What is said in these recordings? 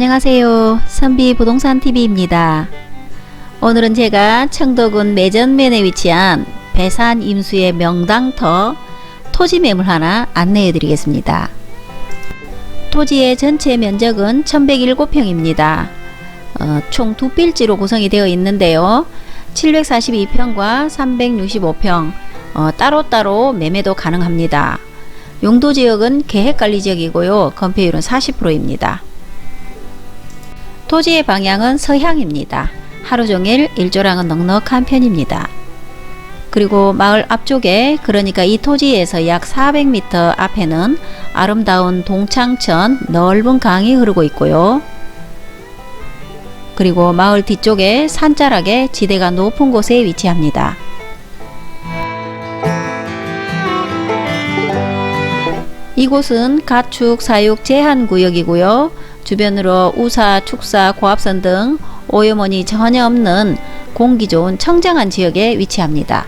안녕하세요. 선비 부동산 TV입니다. 오늘은 제가 청도군 매전면에 위치한 배산 임수의 명당터 토지 매물 하나 안내해 드리겠습니다. 토지의 전체 면적은 1107평입니다. 어, 총 두 필지로 구성이 되어 있는데요. 742평과 365평 어, 따로따로 매매도 가능합니다. 용도 지역은 계획 관리 지역이고요. 건폐율은 40%입니다. 토지의 방향은 서향입니다. 하루 종일 일조량은 넉넉한 편입니다. 그리고 마을 앞쪽에 그러니까 이 토지에서 약 400m 앞에는 아름다운 동창천 넓은 강이 흐르고 있고요. 그리고 마을 뒤쪽에 산자락에 지대가 높은 곳에 위치합니다. 이곳은 가축 사육 제한 구역이고요. 주변으로 우사, 축사, 고압선 등 오염원이 전혀 없는 공기 좋은 청정한 지역에 위치합니다.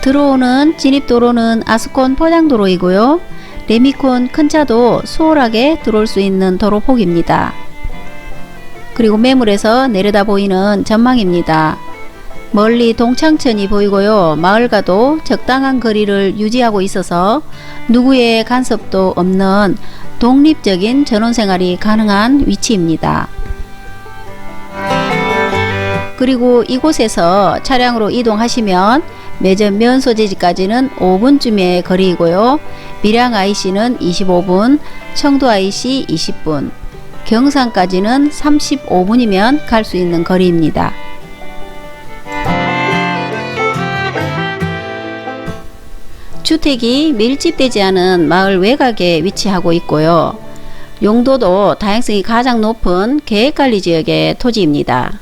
들어오는 진입도로는 아스콘 포장도로이고요. 레미콘 큰 차도 수월하게 들어올 수 있는 도로폭입니다. 그리고 매물에서 내려다 보이는 전망입니다. 멀리 동창천이 보이고요. 마을과도 적당한 거리를 유지하고 있어서 누구의 간섭도 없는 독립적인 전원생활이 가능한 위치입니다. 그리고 이곳에서 차량으로 이동하시면 매점 면 소재지까지는 5분쯤의 거리이고요. 밀양 IC는 25분, 청도 IC 20분, 경산까지는 35분이면 갈 수 있는 거리입니다. 주택이 밀집되지 않은 마을 외곽에 위치하고 있고요. 용도도 다양성이 가장 높은 계획관리 지역의 토지입니다.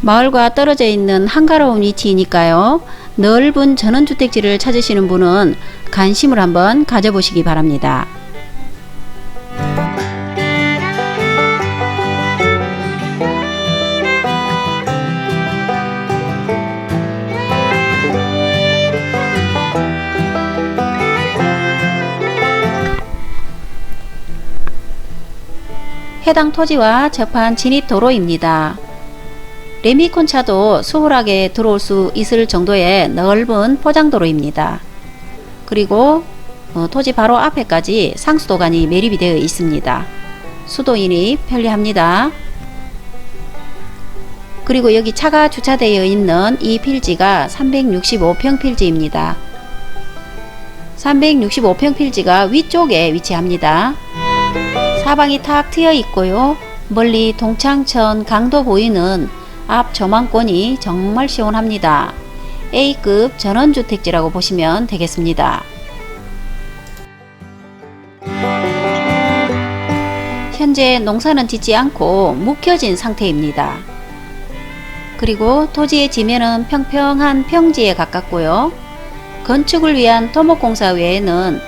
마을과 떨어져 있는 한가로운 위치이니까요. 넓은 전원주택지를 찾으시는 분은 관심을 한번 가져보시기 바랍니다. 해당 토지와 접한 진입 도로입니다. 레미콘 차도 수월하게 들어올 수 있을 정도의 넓은 포장도로입니다. 그리고 어, 토지 바로 앞에까지 상수도관이 매립이 되어 있습니다. 수도인이 편리합니다. 그리고 여기 차가 주차되어 있는 이 필지가 365평 필지입니다. 365평 필지가 위쪽에 위치합니다. 사방이 탁 트여 있고요. 멀리 동창천 강도 보이는 앞 조망권이 정말 시원합니다. A급 전원주택지라고 보시면 되겠습니다. 현재 농사는 짓지 않고 묵혀진 상태입니다. 그리고 토지의 지면은 평평한 평지에 가깝고요. 건축을 위한 토목공사 외에는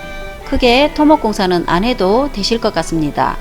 크게 토목공사는 안 해도 되실 것 같습니다.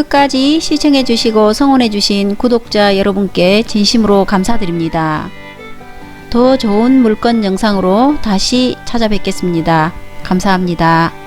끝까지 시청해 주시고 성원해 주신 구독자 여러분께 진심으로 감사드립니다. 더 좋은 물건 영상으로 다시 찾아뵙겠습니다. 감사합니다.